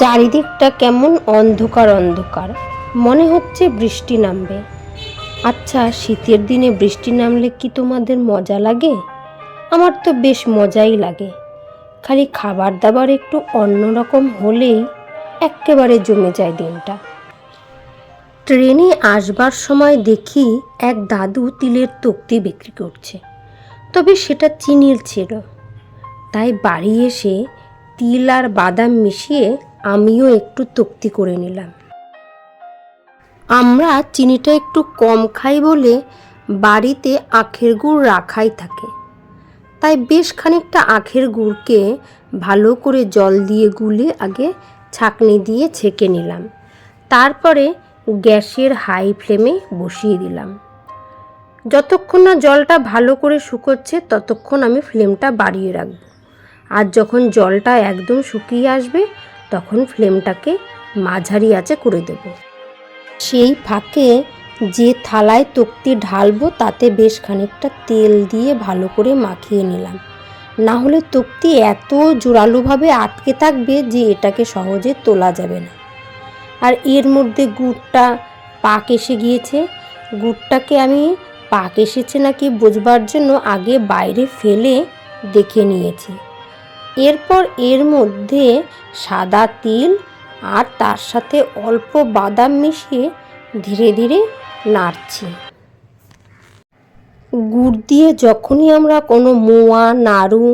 চারিদিকটা কেমন অন্ধকার অন্ধকার। মনে হচ্ছে বৃষ্টি নামবে। আচ্ছা শীতের দিনে বৃষ্টি নামলে কি তোমাদের মজা লাগে? আমার তো বেশ মজাই লাগে। খালি খাবার দাবার একটু অন্যরকম হলেই একেবারে জমে যায় দিনটা। ট্রেনে আসবার সময় দেখি এক দাদু তিলের তক্তি বিক্রি করছে। তবে সেটা চিনির ছিল। তাই বাড়ি এসে তিল আর বাদাম মিশিয়ে আমিও একটু তক্তি করে নিলাম। আমরা চিনিটা একটু কম খাই বলে বাড়িতে আখের গুড় রাখাই থাকে। তাই বেশ খানিকটা আখের গুড়কে ভালো করে জল দিয়ে গুলে আগে ছাঁকনি দিয়ে ছেঁকে নিলাম। তারপরে গ্যাসের হাই ফ্লেমে বসিয়ে দিলাম। যতক্ষণ না জলটা ভালো করে শুকোচ্ছে ততক্ষণ আমি ফ্লেমটা বাড়িয়ে রাখব। আর যখন জলটা একদম শুকিয়ে আসবে তখন ফ্লেমটাকে মাঝারি আঁচে করে দেব। সেই ফাঁকে যে থালায় তক্তি ঢালবো, তাতে বেশ খানিকটা তেল দিয়ে ভালো করে মাখিয়ে নিলাম। না হলে তক্তি এত জোরালোভাবে আটকে থাকবে যে এটাকে সহজে তোলা যাবে না। আর এর মধ্যে গুড়টা পাক এসে গিয়েছে। গুড়টাকে আমি পাক এসেছে নাকি বোঝবার জন্য আগে বাইরে ফেলে দেখে নিয়েছি। এরপর এর মধ্যে সাদা তিল আর তার সাথে অল্প বাদাম মিশিয়ে ধীরে ধীরে নাড়ছি। গুড় দিয়ে যখনই আমরা কোনো মোয়া, নাড়ু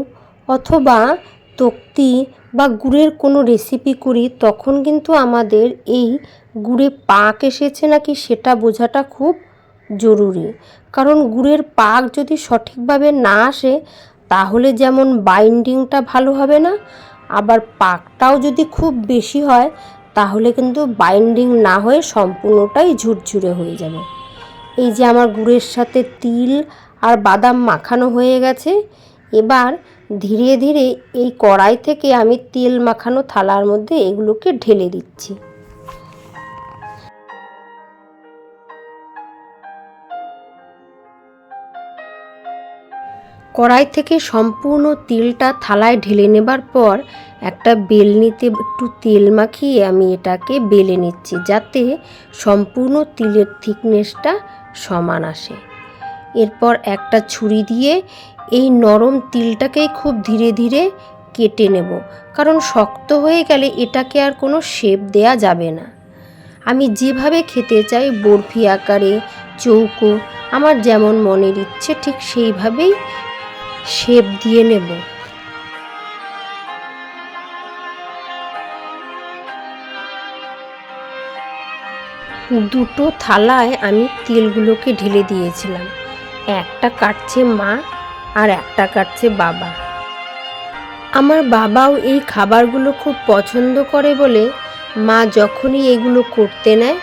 অথবা তক্তি বা গুড়ের কোনো রেসিপি করি, তখন কিন্তু আমাদের এই গুড়ে পাক এসেছে নাকি সেটা বোঝাটা খুব জরুরি। কারণ গুড়ের পাক যদি সঠিকভাবে না আসে তাহলে যেমন বাইন্ডিংটা ভালো হবে না, আবার পাকটাও যদি খুব বেশি হয়, তাহলে কিন্তু বাইন্ডিং না হয়ে সম্পূর্ণটাই ঝুরঝুরে হয়ে যাবে। এই যে আমার গুড়ের সাথে তিল আর বাদাম মাখানো হয়ে গেছে, এবার ধীরে ধীরে এই কড়াই থেকে আমি তেল মাখানো থালার মধ্যে এগুলোকে ঢেলে দিচ্ছি। কড়াই থেকে সম্পূর্ণ তিলটা থালায় ঢেলে নেবার পর একটা বেলনিতে একটু তেল মাখিয়ে আমি এটাকে বেলে নিচ্ছি, যাতে সম্পূর্ণ তিলের থিকনেসটা সমান আসে। এরপর একটা ছুরি দিয়ে এই নরম তিলটাকেই খুব ধীরে ধীরে কেটে নেব, কারণ শক্ত হয়ে গেলে এটাকে আর কোনো শেপ দেয়া যাবে না। আমি যেভাবে খেতে চাই, বরফি আকারে, চৌকো, আমার যেমন মনের ইচ্ছে ঠিক সেইভাবেই শেপ দিয়ে নেব। দুটো থালায় আমি তেলগুলোকে ঢেলে দিয়েছিলাম। একটা কাটছে মা আর একটা কাটছে বাবা। আমার বাবাও এই খাবারগুলো খুব পছন্দ করে বলে মা যখনই এগুলো করতে নেয়,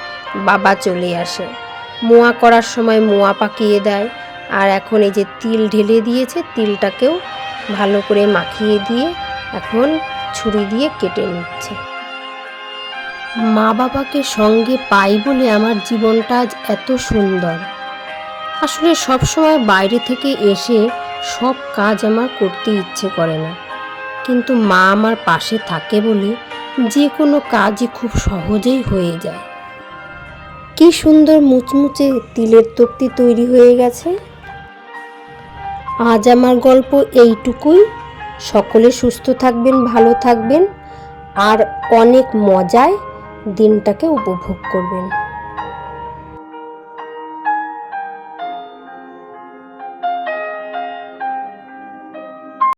বাবা চলে আসে। মোয়া করার সময় মোয়া পাকিয়ে দেয়। আর এখন এই যে তিল ঢেলে দিয়েছে, তিলটাকেও ভালো করে মাখিয়ে দিয়ে এখন ছুরি দিয়ে কেটে নিচ্ছে। মা বাবাকে সঙ্গে পাই বলে আমার জীবনটা আজ এত সুন্দর। আসলে সব সময় বাইরে থেকে এসে সব কাজ আমার করতে ইচ্ছে করে না। কিন্তু মা আমার পাশে থাকে বলে যে কোনো কাজই খুব সহজেই হয়ে যায়। কি সুন্দর মুচমুচে তিলের তক্তি তৈরি হয়ে গেছে। আজ আমার গল্প এইটুকুই। সকলে সুস্থ থাকবেন, ভালো থাকবেন, আর অনেক মজায় দিনটাকে উপভোগ করবেন।